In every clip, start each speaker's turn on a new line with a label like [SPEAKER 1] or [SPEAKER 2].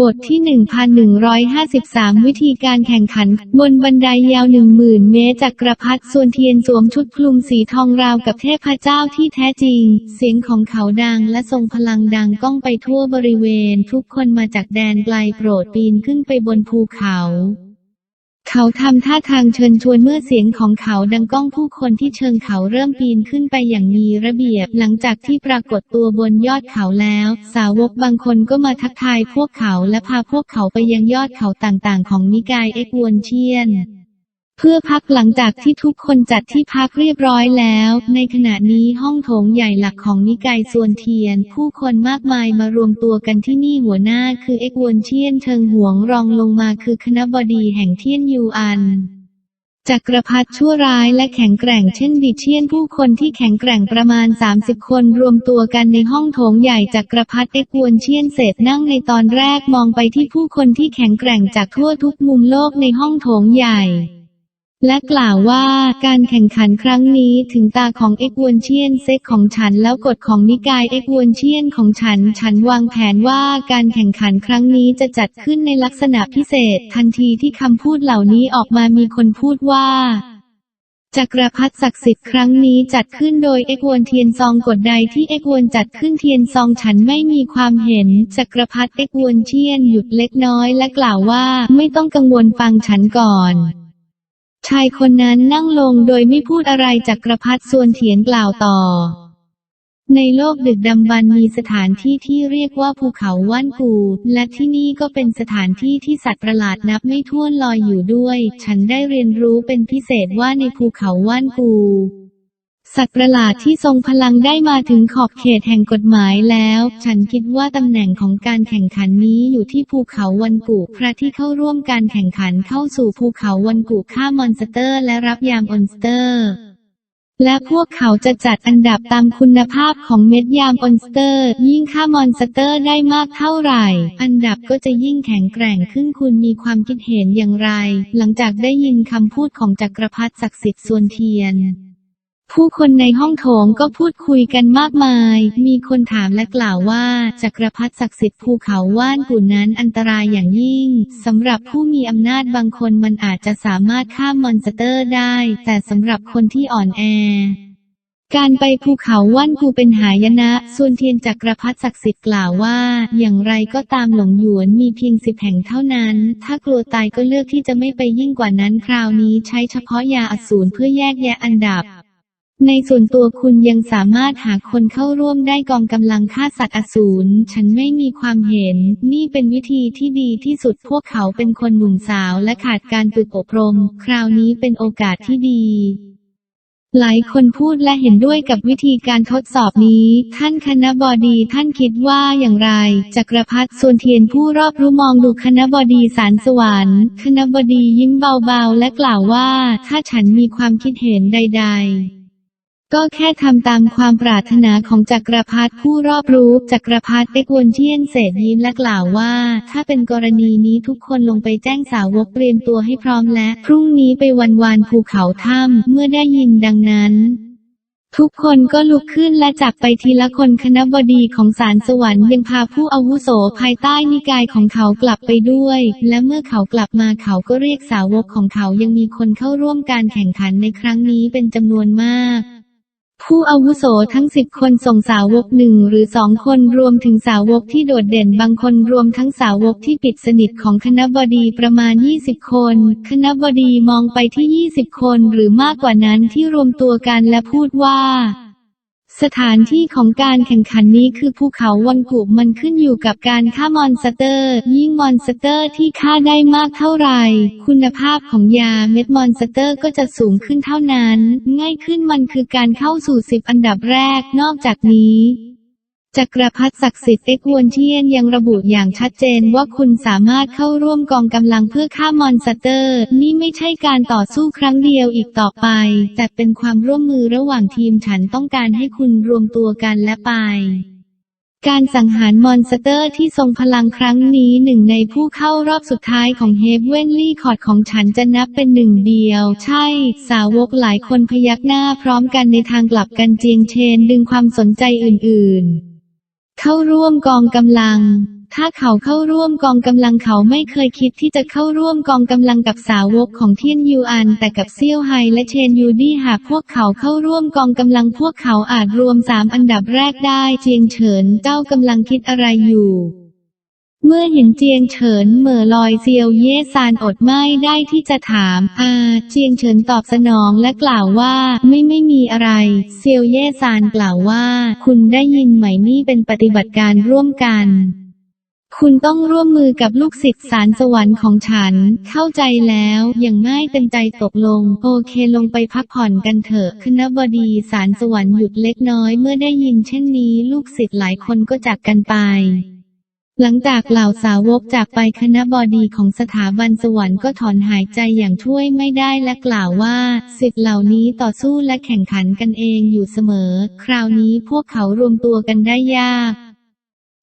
[SPEAKER 1] บทที่ 1153 วิธีการแข่งขัน บนบันไดยาว 10,000 เมตรจากกระพัดส่วนเทียนสวมชุดคลุมสีทองราวกับเทพเจ้าที่แท้จริง เสียงของเขาดังและทรงพลังดังก้องไปทั่วบริเวณ ทุกคนมาจากแดนไกลโปรดปีนขึ้นไปบนภูเขา เขาทำท่าทางเชิญชวนเมื่อเสียงของเขาดังก้องผู้คนที่เชิงเขาเริ่มปีนขึ้นไปอย่างมีระเบียบ หลังจากที่ปรากฏตัวบนยอดเขาแล้ว สาวกบางคนก็มาทักทายพวกเขาและพาพวกเขาไปยังยอดเขาต่างๆ ของนิกายเอกวนเชียน เพื่อพักหลังจากที่ทุกคนจัดที่พักเรียบร้อยแล้ว ในขณะนี้ห้องโถงใหญ่หลักของนิกายส่วนเทียน ผู้คนมากมายมารวมตัวกันที่นี่หัวหน้าคือเอกวนเชียนเชิงหวงรองลงมาคือคณบดีแห่งเทียนยูอันจักรพรรดิชั่วร้ายและแข็งแกร่งเช่นดิเชียนผู้คนที่แข็งแกร่งประมาณ 30 คนรวมตัวกันในห้องโถงใหญ่จักรพรรดิเอกวนเชียนเศษนั่งในตอนแรกมองไปที่ผู้คนที่แข็งแกร่งจากทั่วทุกมุมโลกในห้องโถงใหญ่ และกล่าวว่าการแข่งขันครั้งนี้ถึงตาของเอกวนเชียนเซกของฉันแล้วกฎของนิกายเอกวนเชียนของฉัน ฉันวางแผนว่าการแข่งขันครั้งนี้จะจัดขึ้นในลักษณะพิเศษ ทันทีที่คำพูดเหล่านี้ออกมามีคนพูดว่าจักรพรรดิศักดิ์สิทธิ์ครั้งนี้จัดขึ้นโดยเอกวนเทียนซองกฎใดที่เอกวนจัดขึ้นเทียนซองฉันไม่มีความเห็น จักรพรรดิเอกวนเชียนหยุดเล็กน้อยและกล่าวว่าไม่ต้องกังวลฟังฉันก่อน ชายคนนั้นนั่งลงโดยไม่พูดอะไรจักรพรรดิส่วนเถียนกล่าวต่อ ในโลกดึกดำบรรมีสถานที่ที่เรียกว่าภูเขาว่านกู และที่นี่ก็เป็นสถานที่ที่สัตว์ประหลาดนับไม่ถ้วนลอยอยู่ด้วย ฉันได้เรียนรู้เป็นพิเศษว่าในภูเขาว่านกู สัตว์ประหลาดที่ทรงพลังได้มาถึงขอบเขตแห่งกฎหมายแล้ว ฉันคิดว่าตำแหน่งของการแข่งขันนี้อยู่ที่ภูเขาวันกุพระที่เข้าร่วมการแข่งขันเข้าสู่ภูเขาวันกุฆ่ามอนสเตอร์ และรับยามออนสเตอร์ และพวกเขาจะจัดอันดับตามคุณภาพของเม็ดยามออนสเตอร์ ยิ่งค่ามอนสเตอร์ได้มากเท่าไหร่ อันดับก็จะยิ่งแข็งแกร่งขึ้นคุณมีความคิดเห็นอย่างไร หลังจากได้ยินคำพูดของจักรพรรดิศักดิ์สิทธิ์ส่วนเทียน ผู้คนในห้องโถงก็พูดคุยกันมากมาย มีคนถามและกล่าวว่า จักรพรรดิศักดิ์สิทธิ์ภูเขาว่านกุนนั้นอันตรายอย่างยิ่ง สำหรับผู้มีอำนาจบางคนมันอาจจะสามารถข้ามมอนสเตอร์ได้ แต่สำหรับคนที่อ่อนแอ การไปภูเขาว่านกูเป็นหายนะ ส่วนเทียนจักรพรรดิศักดิ์สิทธิ์กล่าวว่า อย่างไรก็ตามหลงหยวนมีเพียงสิบแห่งเท่านั้น ถ้ากลัวตายก็เลือกที่จะไม่ไปยิ่งกว่านั้นคราวนี้ใช้เฉพาะยาอสูรเพื่อแยกแยะอันดับ ในส่วนตัวคุณยังสามารถหาคนเข้าร่วมได้กองกำลังฆ่าสัตว์อสูร ฉันไม่มีความเห็น นี่เป็นวิธีที่ดีที่สุดพวกเขาเป็นคนหนุ่มสาวและขาดการฝึกอบรม คราวนี้เป็นโอกาสที่ดี หลายคนพูดและเห็นด้วยกับวิธีการทดสอบนี้ ท่านคณบดีท่านคิดว่าอย่างไร จักรพรรดิส่วนเทียนผู้รอบรู้มองดูคณบดีสารสวรรค์ คณบดียิ้มเบาๆ และกล่าวว่า ถ้าฉันมีความคิดเห็นใด ๆ ก็แค่ทำตามความปรารถนาของจักรพรรดิผู้รอบรู้จักรพรรดิเอกวนเชียนเศษยิ้มและกล่าวว่า ถ้าเป็นกรณีนี้ทุกคนลงไปแจ้งสาวกเตรียมตัวให้พร้อมและ พรุ่งนี้ไปวันวานภูเขาถ้ำเมื่อได้ยินดังนั้น ทุกคนก็ลุกขึ้นและจับไปทีละคนคณะบดีของศาลสวรรค์ยังพาผู้อาวุโสภายใต้นิกายของเขากลับไปด้วย และเมื่อเขากลับมาเขาก็เรียกสาวกของเขายังมีคนเข้าร่วมการแข่งขันในครั้งนี้เป็นจำนวนมาก ผู้อาวุโสทั้งสิบคนส่งสาวกหนึ่งหรือสองคนรวมถึงสาวกที่โดดเด่นบางคนรวมทั้งสาวกที่ปิดสนิทของคณะบดีประมาณ 20 คน คณะบดีมองไปที่ 20 คนหรือมากกว่านั้นที่รวมตัวกันและพูดว่า สถานที่ของการแข่งขันนี้คือภูเขาวันกุมันขึ้นอยู่กับการฆ่ามอนสเตอร์ ยิ่งมอนสเตอร์ที่ฆ่าได้มากเท่าไหร่ คุณภาพของยาเม็ดมอนสเตอร์ก็จะสูงขึ้นเท่านั้น ง่ายขึ้นมันคือการเข้าสู่สิบอันดับแรกนอกจากนี้ จักรพรรดิศักดิ์สิทธิ์เอกวนเทียนยังระบุอย่างชัดเจนว่าคุณสามารถเข้าร่วมกองกำลังเพื่อฆ่ามอนสเตอร์ นี่ไม่ใช่การต่อสู้ครั้งเดียวอีกต่อไป แต่เป็นความร่วมมือระหว่างทีมฉันต้องการให้คุณรวมตัวกันและไปการสังหารมอนสเตอร์ที่ทรงพลังครั้งนี้หนึ่งในผู้เข้ารอบสุดท้ายของเฮฟเวนลี่คอร์ดของฉันจะนับเป็นหนึ่งเดียว ใช่ สาวกหลายคนพยักหน้าพร้อมกันในทางกลับกันเจียงเชนดึงความสนใจอื่น ๆ เข้าร่วมกองกำลัง ถ้าเขาเข้าร่วมกองกำลังเขาไม่เคยคิดที่จะเข้าร่วมกองกำลังกับสาวกของเทียนยูอัน แต่กับเซี่ยวไฮและเชนยูดี้หากพวกเขาเข้าร่วมกองกำลังพวกเขาอาจรวมสามอันดับแรกได้ เจียงเฉินเจ้ากำลังคิดอะไรอยู่ เมื่อเห็นเจียงเฉินเหม่อลอยเซียวเย่ซานอดไม่ได้ที่จะถาม อาเจียงเฉินตอบสนองและกล่าวว่าไม่ไม่มีอะไร เซียวเย่ซานกล่าวว่า คุณได้ยินไหมนี่เป็นปฏิบัติการร่วมกัน คุณต้องร่วมมือกับลูกศิษย์สารสวรรค์ของฉัน เข้าใจแล้วอย่างง่ายเต็มใจตกลง โอเคลงไปพักผ่อนกันเถอะคณบดีสารสวรรค์หยุดเล็กน้อยเมื่อได้ยินเช่นนี้ ลูกศิษย์หลายคนก็จากกันไป หลังจากเหล่าสาวกจากไปคณะบดีของสถาบันสวรรค์ก็ถอนหายใจอย่างช่วยไม่ได้และกล่าวว่าสิทธิ์เหล่านี้ต่อสู้และแข่งขันกันเองอยู่เสมอ คราวนี้พวกเขารวมตัวกันได้ยาก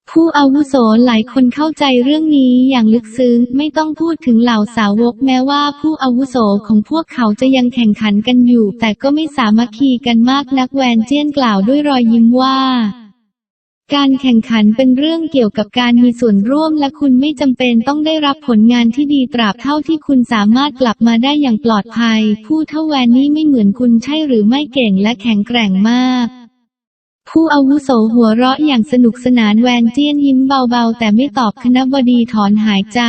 [SPEAKER 1] ผู้อาวุโสหลายคนเข้าใจเรื่องนี้อย่างลึกซึ้งไม่ต้องพูดถึงเหล่าสาวกแม้ว่าผู้อาวุโสของพวกเขาจะยังแข่งขันกันอยู่ แต่ก็ไม่สามัคคีกันมากนักแวนเจียนกล่าวด้วยรอยยิ้มว่า การแข่งขันเป็นเรื่องเกี่ยวกับการมีส่วนร่วมและคุณไม่จำเป็นต้องได้รับผลงานที่ดีตราบเท่าที่คุณสามารถกลับมาได้อย่างปลอดภัย ผู้เท่าแวนนี่ไม่เหมือนคุณใช่หรือไม่เก่งและแข็งแกร่งมาก ผู้อาวุโสหัวเราะอย่างสนุกสนานแวนเจียนยิ้มเบาๆ แต่ไม่ตอบคณบดีถอนหายใจ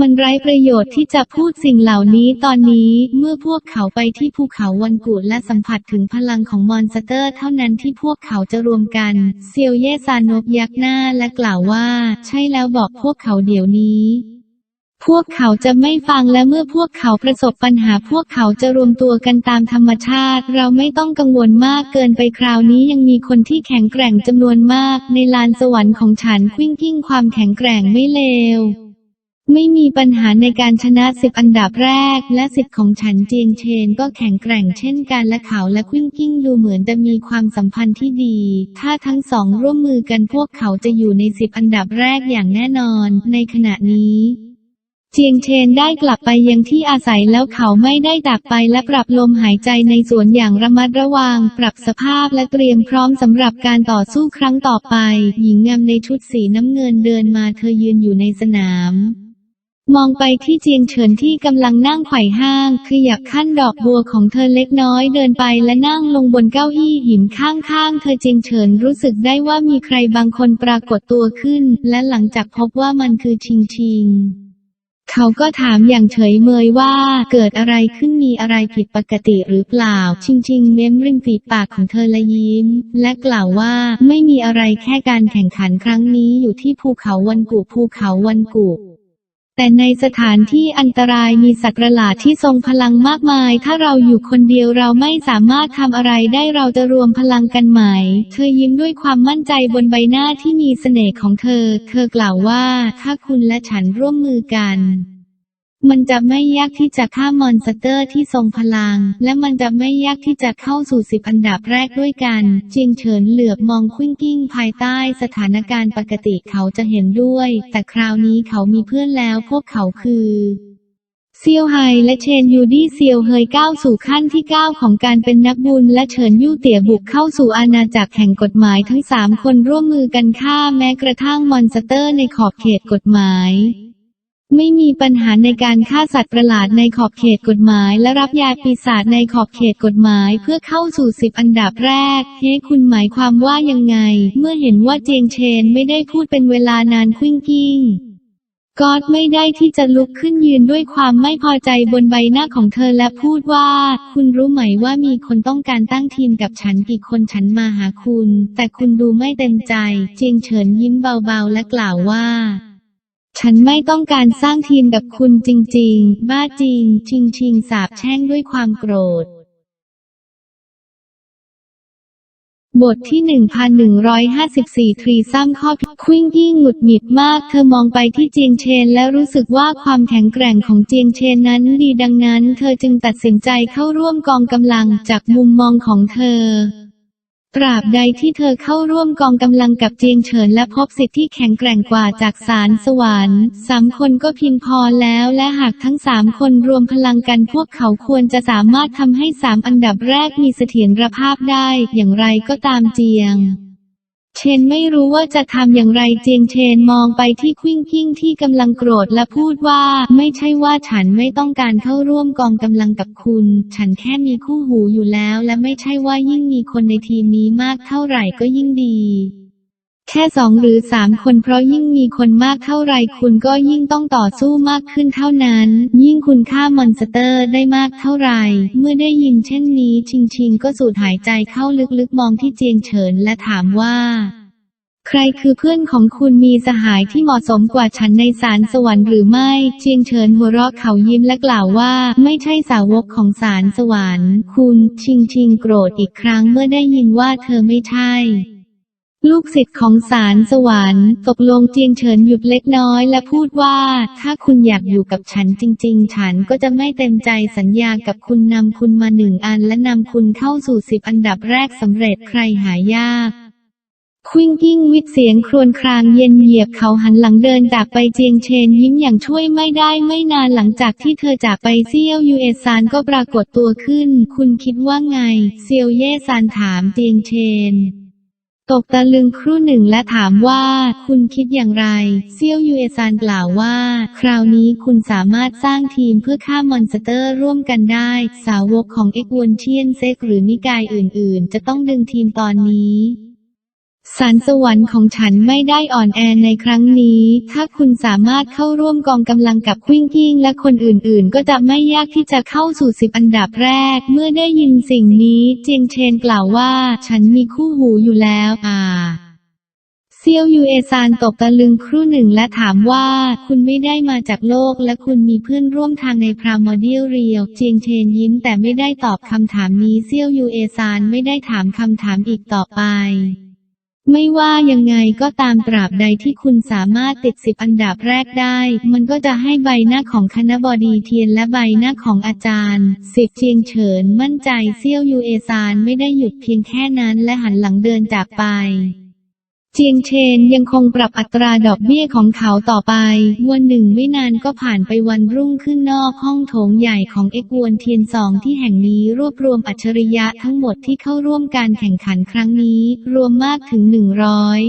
[SPEAKER 1] มันไร้ประโยชน์ที่จะพูดสิ่งเหล่านี้ตอนนี้เมื่อพวกเขาไปที่ภูเขาวันกูดและสัมผัสถึงพลังของมอนสเตอร์ เท่านั้นที่พวกเขาจะรวมกัน เซียวเย่ซานกยักหน้าและกล่าวว่า ใช่แล้วบอกพวกเขาเดี๋ยวนี้ พวกเขาจะไม่ฟังและเมื่อพวกเขาประสบปัญหาพวกเขาจะรวมตัวกันตามธรรมชาติ เราไม่ต้องกังวลมากเกินไปคราวนี้ยังมีคนที่แข็งแกร่งจำนวนมาก ในลานสวรรค์ของฉันควิ่งกิ้งความแข็งแกร่งไม่เลว ไม่มีปัญหาในการชนะสิบอันดับแรก และสิทธิ์ของฉันเจียงเชนก็แข็งแกร่งเช่นกันและเขาและควิ้งกิ้งดูเหมือนจะมีความสัมพันธ์ที่ดี ถ้าทั้งสองร่วมมือกันพวกเขาจะอยู่ในสิบอันดับแรกอย่างแน่นอน ในขณะนี้เจียงเชนได้กลับไปยังที่อาศัยแล้วเขาไม่ได้จากไปและปรับลมหายใจในสวนอย่างระมัดระวัง ปรับสภาพและเตรียมพร้อมสำหรับการต่อสู้ครั้งต่อไป หญิงงามในชุดสีน้ำเงินเดินมาเธอยืนอยู่ในสนาม มองไปที่เจียงเฉินที่กำลังนั่งไขว่ห้าง ขยับขั้นดอกบัวของเธอเล็กน้อยเดินไปและนั่งลงบนเก้าอี้หินข้างๆ เธอเจียงเฉินรู้สึกได้ว่ามีใครบางคนปรากฏตัวขึ้น และหลังจากพบว่ามันคือชิงชิง เขาก็ถามอย่างเฉยเมยว่าเกิดอะไรขึ้นมีอะไรผิดปกติหรือเปล่า ชิงชิงเม้มริมฝีปากของเธอและยิ้ม และกล่าวว่าไม่มีอะไรแค่การแข่งขันครั้งนี้อยู่ที่ภูเขาวันกุภูเขาวันกุ แต่ในสถานที่อันตรายมีสัตว์ประหลาดที่ทรงพลังมากมาย ถ้าเราอยู่คนเดียวเราไม่สามารถทำอะไรได้เราจะรวมพลังกันไหม เธอยิ้มด้วยความมั่นใจบนใบหน้าที่มีเสน่ห์ของเธอ เธอกล่าวว่า ถ้าคุณและฉันร่วมมือกัน มันจะไม่ยากที่จะฆ่ามอนสเตอร์ที่ทรงพลัง และมันจะไม่ยากที่จะเข้าสู่สิบอันดับแรกด้วยกันเจียงเฉินเหลือบมองควิ้งกิ้งภายใต้สถานการณ์ปกติเขาจะเห็นด้วย แต่คราวนี้เขามีเพื่อนแล้วพวกเขาคือเซียวไฮและเชนยูดี้เซียวเฮยก้าวสู่ขั้นที่ 9 ของการเป็นนักบุญและเฉินยู่เตี่ยบุกเข้าสู่อาณาจักรแห่งกฎหมายทั้งสามคนร่วมมือกันฆ่าแม้กระทั่งมอนสเตอร์ในขอบเขตกฎหมาย ไม่มีปัญหาในการฆ่าสัตว์ประหลาดในขอบเขตกฎหมาย และรับยาปีศาจในขอบเขตกฎหมาย เพื่อเข้าสู่สิบอันดับแรก เฮ้คุณหมายความว่ายังไง เมื่อเห็นว่าเจียงเชนไม่ได้พูดเป็นเวลานานควิ้งกิ้งก็อดไม่ได้ที่จะลุกขึ้นยืนด้วยความไม่พอใจบนใบหน้าของเธอและพูดว่า คุณรู้ไหมว่ามีคนต้องการตั้งทีมกับฉันกี่คนฉันมาหาคุณ แต่คุณดูไม่เต็มใจ เจียงเฉินยิ้มเบาๆและกล่าวว่า ฉันไม่ต้องการสร้างทีมกับคุณจริง ๆ บ้าจริง ชิงชิงสาบแช่งด้วยความโกรธ บทที่ 1154 ทรีซัมข้อผิดควิ้งยิ่งหงุดหงิดมาก เธอมองไปที่เจียงเชนและรู้สึกว่าความแข็งแกร่งของเจียงเชนนั้นดีดังนั้น เธอจึงตัดสินใจเข้าร่วมกองกำลังจากมุมมองของเธอ ตราบใดที่เธอเข้าร่วมกองกำลังกับเจียงเฉินและพบสิทธิที่แข็งแกร่งกว่าจากสารสวรรค์สามคนก็เพียงพอแล้วและหากทั้งสามคนรวมพลังกันพวกเขาควรจะสามารถทำให้สามอันดับแรกมีเสถียรภาพได้ อย่างไรก็ตามเจียง เชนไม่รู้ว่าจะทำอย่างไรเจียงเชนมองไปที่ควิ้งกิ้งที่กำลังโกรธและพูดว่า ไม่ใช่ว่าฉันไม่ต้องการเข้าร่วมกองกำลังกับคุณ ฉันแค่มีคู่หูอยู่แล้ว และไม่ใช่ว่ายิ่งมีคนในทีมนี้มากเท่าไหร่ก็ยิ่งดี แค่สองหรือสามคนเพราะยิ่งมีคนมากเท่าไรคุณก็ยิ่งต้องต่อสู้มากขึ้นเท่านั้น ยิ่งคุณฆ่ามอนสเตอร์ได้มากเท่าไร เมื่อได้ยินเช่นนี้ ชิงชิงก็สูดหายใจเข้าลึกๆมองที่เจียงเฉินและถามว่า ใครคือเพื่อนของคุณมีสหายที่เหมาะสมกว่าฉันในสารสวรรค์หรือไม่ เจียงเฉินหัวเราะเขายิ้มและกล่าวว่า ไม่ใช่สาวกของสารสวรรค์ คุณ ชิงชิงโกรธอีกครั้งเมื่อได้ยินว่าเธอไม่ใช่ ลูกศิษย์ของสารสวรรค์ตกลงเจียงเฉินหยุดเล็กน้อยและพูดว่า ถ้าคุณอยากอยู่กับฉันจริง ๆ ฉันก็จะไม่เต็มใจสัญญากับคุณนำคุณมาหนึ่งอันและนำคุณเข้าสู่สิบอันดับแรกสำเร็จใครหายากควิงกิ้งวิทย์เสียงครวญครางเย็นเหยียบเขาหันหลังเดินจากไปเจียงเชนยิ้มอย่างช่วยไม่ได้ไม่นานหลังจากที่เธอจากไปเซียวยูเอซานก็ปรากฏตัวขึ้น คุณคิดว่าไง เซียวเย่ซานถามเจียงเชน ตกตะลึงครู่หนึ่งและถามว่า คุณคิดอย่างไร เซียวยูเอซานกล่าวว่า คราวนี้คุณสามารถสร้างทีมเพื่อฆ่ามอนสเตอร์ร่วมกันได้ สาวกของเอ็กวนเทียนเซกหรือนิกายอื่นๆ จะต้องดึงทีมตอนนี้ สารสวรรค์ของฉันไม่ได้อ่อนแอในครั้งนี้ ถ้าคุณสามารถเข้าร่วมกองกำลังกับควิงกิ้งและคนอื่นๆ ก็จะไม่ยากที่จะเข้าสู่สิบอันดับแรก เมื่อได้ยินสิ่งนี้ เจียงเชนกล่าวว่า ฉันมีคู่หูอยู่แล้วอ่าเซียวยูเอซานตกตะลึงครู่หนึ่งและถามว่า คุณไม่ได้มาจากโลกและคุณมีเพื่อนร่วมทางในพรามอเดียลเรียวเจียงเชนยิ้มแต่ไม่ได้ตอบคำถามนี้เซียวยูเอซานไม่ได้ถามคำถามอีกต่อไป ไม่ว่ายังไงก็ตามตราบใดที่คุณสามารถติดสิบอันดับแรกได้ มันก็จะให้ใบหน้าของคณบดีเทียนและใบหน้าของอาจารย์สิบเชียงเฉินมั่นใจเซี่ยวยูเอซานไม่ได้หยุดเพียงแค่นั้นและหันหลังเดินจากไป เจียงเชนยังคงปรับอัตราดอกเบี้ยของเขาต่อไป วันหนึ่งไม่นานก็ผ่านไปวันรุ่งขึ้นนอกห้องโถงใหญ่ของเอกวนเทียนสองที่แห่งนี้รวบรวมอัจฉริยะทั้งหมดที่เข้าร่วมการแข่งขันครั้งนี้ รวมมากถึงหนึ่งร้อย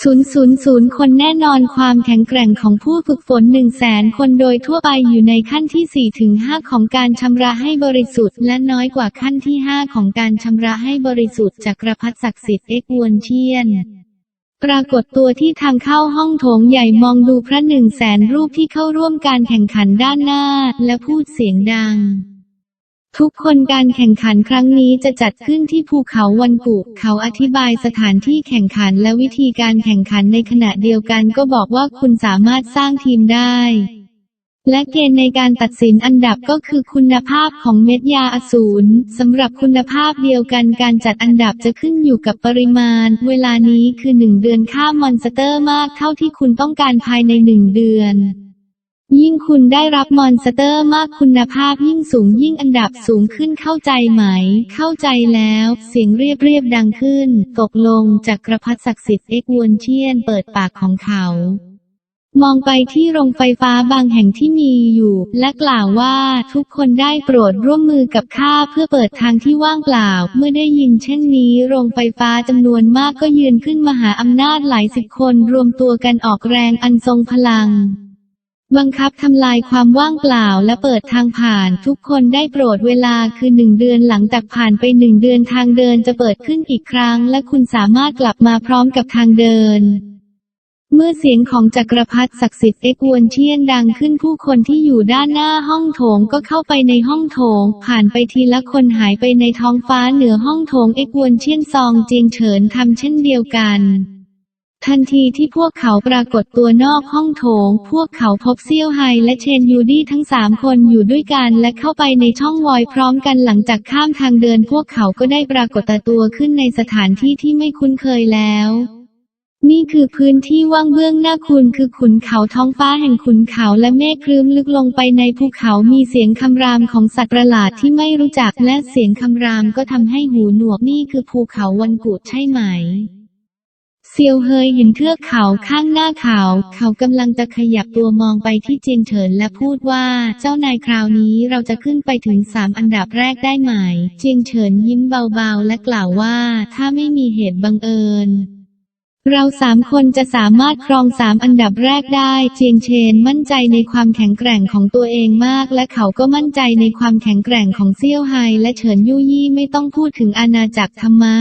[SPEAKER 1] ศูนย์ศูนย์ศูนย์คนแน่นอนความแข็งแกร่งของผู้ฝึกฝนหนึ่งแสนคนโดยทั่วไปอยู่ในขั้นที่4ถึง5ของการชำระให้บริสุทธิ์ และน้อยกว่าขั้นที่ 5 ของการชำระให้บริสุทธิ์จากกระพัดศักดิ์สิทธิ์เอ็กวนเชียนปรากฏตัวที่ทางเข้าห้องโถงใหญ่มองดูพระหนึ่งแสนรูปที่เข้าร่วมการแข่งขันด้านหน้า และพูดเสียงดัง ทุกคนการแข่งขันครั้งนี้จะจัดขึ้นที่ภูเขาวันกุเขาอธิบายสถานที่แข่งขันและวิธีการแข่งขันในขณะเดียวกันก็บอกว่าคุณสามารถสร้างทีมได้ และเกณฑ์ในการตัดสินอันดับก็คือคุณภาพของเม็ดยาอสูรสำหรับคุณภาพเดียวกันการจัดอันดับจะขึ้นอยู่กับปริมาณ เวลานี้คือหนึ่งเดือนค่ามอนสเตอร์มากเท่าที่คุณต้องการภายในหนึ่งเดือน ยิ่งคุณได้รับมอนสเตอร์มากคุณภาพยิ่งสูงยิ่งอันดับสูงขึ้นเข้าใจไหม เข้าใจแล้ว เสียงเรียบเรียบดังขึ้น ตกลงจากกระพัดศักดิ์สิทธิ์เอ็กวนเชียนเปิดปากของเขา มองไปที่โรงไฟฟ้าบางแห่งที่มีอยู่ และกล่าวว่าทุกคนได้โปรดร่วมมือกับข้าเพื่อเปิดทางที่ว่างเปล่า เมื่อได้ยินเช่นนี้ โรงไฟฟ้าจำนวนมากก็ยืนขึ้นมหาอำนาจหลายสิบคนรวมตัวกันออกแรงอันทรงพลัง บังคับทำลายความว่างเปล่าและเปิดทางผ่าน ทุกคนได้โปรดเวลาคือหนึ่งเดือนหลังจากผ่านไปหนึ่งเดือนทางเดินจะเปิดขึ้นอีกครั้ง และคุณสามารถกลับมาพร้อมกับทางเดิน เมื่อเสียงของจักรพรรดิศักดิ์สิทธิ์เอกวนเชียนดังขึ้นผู้คนที่อยู่ด้านหน้าห้องโถงก็เข้าไปในห้องโถง ผ่านไปทีละคนหายไปในท้องฟ้าเหนือห้องโถงเอกวนเชียนซองเจียงเฉินทำเช่นเดียวกัน ทันทีที่พวกเขาปรากฏตัวนอกห้องโถง พวกเขาพบเซี่ยวไฮและเชนยูดี้ทั้งสามคนอยู่ด้วยกันและเข้าไปในช่องวอยพร้อมกันหลังจากข้ามทางเดิน พวกเขาก็ได้ปรากฏตัวขึ้นในสถานที่ที่ไม่คุ้นเคยแล้ว นี่คือพื้นที่ว่างเบื้องหน้าคุณคือขุนเขาท้องฟ้าแห่งขุนเขาและเมฆครึ้มลึกลงไปในภูเขามีเสียงคำรามของสัตว์ประหลาดที่ไม่รู้จักและเสียงคำรามก็ทำให้หูหนวกนี่คือภูเขาวันกุใช่ไหม เซียวเฮยเห็นเทือกเขาข้างหน้าเขา เขากำลังจะขยับตัวมองไปที่เจียงเฉินและพูดว่าเจ้านายคราวนี้เราจะขึ้นไปถึงสามอันดับแรกได้ไหม เจียงเฉินยิ้มเบาๆ และกล่าวว่าถ้าไม่มีเหตุบังเอิญเราสามคนจะสามารถครองสามอันดับแรกได้ เจียงเชนมั่นใจในความแข็งแกร่งของตัวเองมาก และเขาก็มั่นใจในความแข็งแกร่งของเซี่ยวไฮและเฉินยู่ยี่ไม่ต้องพูดถึงอาณาจักรธรรมะ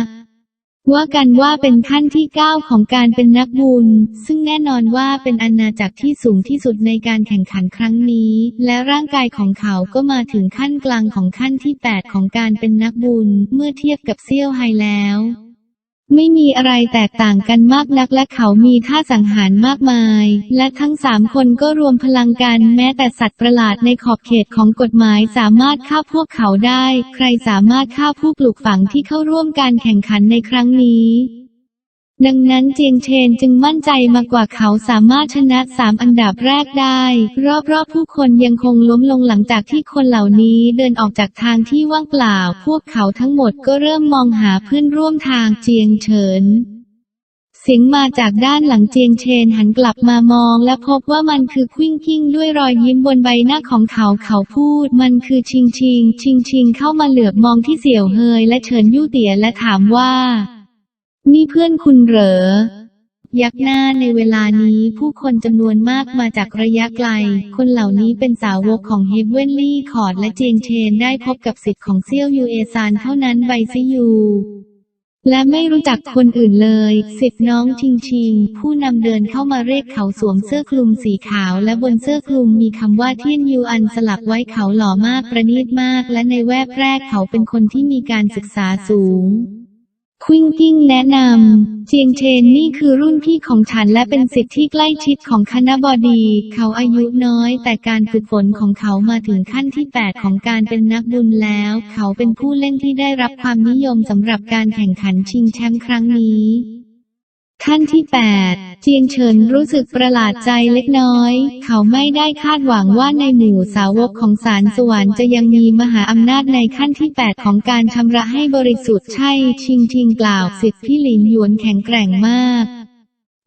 [SPEAKER 1] ว่ากันว่าเป็นขั้นที่ 9 ของการเป็นนักบุญ ซึ่งแน่นอนว่าเป็นอาณาจักรที่สูงที่สุดในการแข่งขันครั้งนี้ และร่างกายของเขาก็มาถึงขั้นกลางของขั้นที่ 8 ของการเป็นนักบุญ เมื่อเทียบกับเซี่ยวไฮแล้ว ไม่มีอะไรแตกต่างกันมากนักและเขามีท่าสังหารมากมาย และทั้งสามคนก็รวมพลังกันแม้แต่สัตว์ประหลาดในขอบเขตของกฎหมายสามารถฆ่าพวกเขาได้ ใครสามารถฆ่าผู้ปลูกฝังที่เข้าร่วมการแข่งขันในครั้งนี้ ดังนั้นเจียงเชนจึงมั่นใจมากกว่าเขาสามารถชนะสามอันดับแรกได้ รอบๆผู้คนยังคงล้มลงหลังจากที่คนเหล่านี้เดินออกจากทางที่ว่างเปล่า พวกเขาทั้งหมดก็เริ่มมองหาเพื่อนร่วมทางเจียงเฉินเสียงมาจากด้านหลังเจียงเชนหันกลับมามองและพบว่ามันคือควิ้งกิ้งด้วยรอยยิ้มบนใบหน้าของเขาเขาพูด มันคือชิงชิง ชิงชิงเข้ามาเหลือบมองที่เสี่ยวเฮยและเฉินยู่เตี๋ยและถามว่า นี่เพื่อนคุณเหรอ ยักหน้าในเวลานี้ผู้คนจำนวนมากมาจากระยะไกล คนเหล่านี้เป็นสาวกของเฮเวนลี่คอร์ดและเจงเชนได้พบกับสิทธิ์ของเซี่ยวยูเอซานเท่านั้นใบซิยูและไม่รู้จักคนอื่นเลย สิทธิ์น้องชิงชิง ผู้นำเดินเข้ามาเรียกเขาสวมเสื้อคลุมสีขาว และบนเสื้อคลุมมีคำว่าเทียนยูอันสลักไว้เขาหล่อมากประณีตมาก และในแวบแรกเขาเป็นคนที่มีการศึกษาสูง ควิงกิ้งแนะนำ เจียงเชนนี่คือรุ่นพี่ของฉันและเป็นสิทธิ์ที่ใกล้ชิดของคณะบดี เขาอายุน้อยแต่การฝึกฝนของเขามาถึงขั้นที่ 8 ของการเป็นนักบุญแล้ว เขาเป็นผู้เล่นที่ได้รับความนิยมสำหรับการแข่งขันชิงแชมป์ครั้งนี้ ขั้นที่ 8 เจียงเฉินรู้สึกประหลาดใจเล็กน้อย เขาไม่ได้คาดหวังว่าในหมู่สาวกของสารสวรรค์จะยังมีมหาอำนาจในขั้นที่ 8 ของการชำระให้บริสุทธิ์ใช่ ชิงชิงกล่าวสิทธิพี่หลินหยวนแข็งแกร่งมาก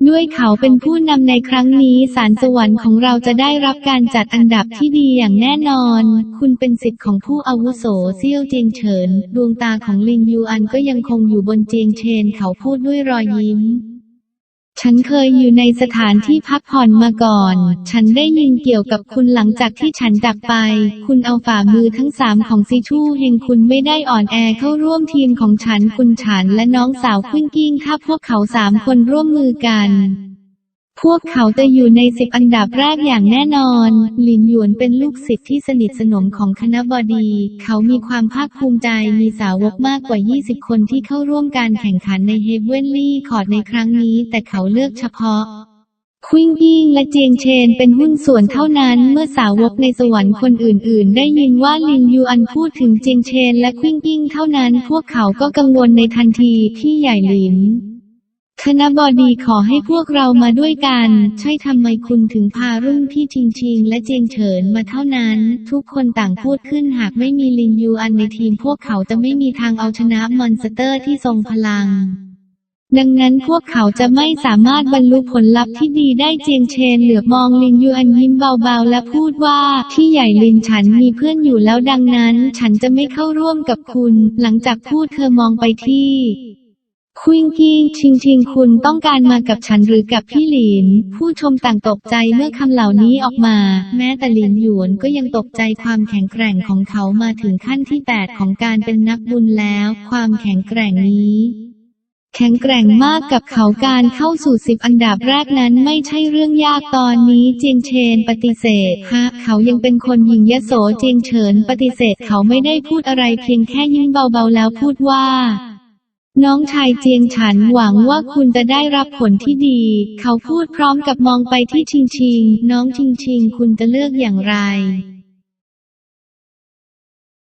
[SPEAKER 1] ด้วยเขาเป็นผู้นำในครั้งนี้สารสวรรค์ของเราจะได้รับการจัดอันดับที่ดีอย่างแน่นอน คุณเป็นสิทธิ์ของผู้อาวุโสเซี่ยวเจียงเฉิน ดวงตาของลินยูอันก็ยังคงอยู่บนเจียงเชนเขาพูดด้วยรอยยิ้ม ฉันเคยอยู่ในสถานที่พักผ่อนมาก่อน ฉันได้ยินเกี่ยวกับคุณหลังจากที่ฉันจากไป คุณเอาฝ่ามือทั้งสามของซิชู่เฮงคุณไม่ได้อ่อนแอเข้าร่วมทีมของฉัน คุณฉันและน้องสาวควิ้งกิ้งถ้าพวกเขาสามคนร่วมมือกัน พวกเขาจะอยู่ในสิบอันดับแรกอย่างแน่นอน หลินหยวนเป็นลูกศิษย์ที่สนิทสนมของคณะบดี เขามีความภาคภูมิใจ มีสาวกมากกว่า 20 คนที่เข้าร่วมการแข่งขันในเฮเวนลี่คอร์ดในครั้งนี้ แต่เขาเลือกเฉพาะควิงยิงและเจียงเชนเป็นหุ้นส่วนเท่านั้นเมื่อสาวกในสวรรค์คนอื่นๆ ได้ยินว่าลินยูอันพูดถึงเจียงเชนและควิงยิงเท่านั้น พวกเขาก็กังวลในทันทีที่ใหญ่หลิน คณะบดีขอให้พวกเรามาด้วยกัน ใช่ทำไมคุณถึงพารุ่นพี่ชิงชิงและเจียงเฉินมาเท่านั้น ทุกคนต่างพูดขึ้นหากไม่มีลินยูอันในทีมพวกเขาจะไม่มีทางเอาชนะมอนสเตอร์ที่ทรงพลัง ดังนั้นพวกเขาจะไม่สามารถบรรลุผลลัพธ์ที่ดีได้เจียงเชนเหลือบมองลินยูอันยิ้มเบาๆ และพูดว่าที่ใหญ่ลินฉันมีเพื่อนอยู่แล้วดังนั้น ฉันจะไม่เข้าร่วมกับคุณ หลังจากพูดเธอมองไปที่ ควิงกี้ชิงชิงคุณต้องการมากับฉันหรือกับพี่หลิน ผู้ชมต่างตกใจเมื่อคำเหล่านี้ออกมา แม้แต่หลินหยวนก็ยังตกใจความแข็งแกร่งของเขามาถึงขั้นที่8ของการเป็นนักบุญแล้ว ความแข็งแกร่งนี้ แข็งแกร่งมากกับเขาการเข้าสู่สิบอันดับแรกนั้นไม่ใช่เรื่องยากตอนนี้เจียงเชนปฏิเสธฮะเขายังเป็นคนหญิงยโสเจียงเฉินปฏิเสธเขาไม่ได้พูดอะไรเพียงแค่ยิ้มเบาๆแล้วพูดว่า น้องชายเจียงฉันหวังว่าคุณจะได้รับผลที่ดี เขาพูดพร้อมกับมองไปที่ชิงชิง น้องชิงชิงคุณจะเลือกอย่างไร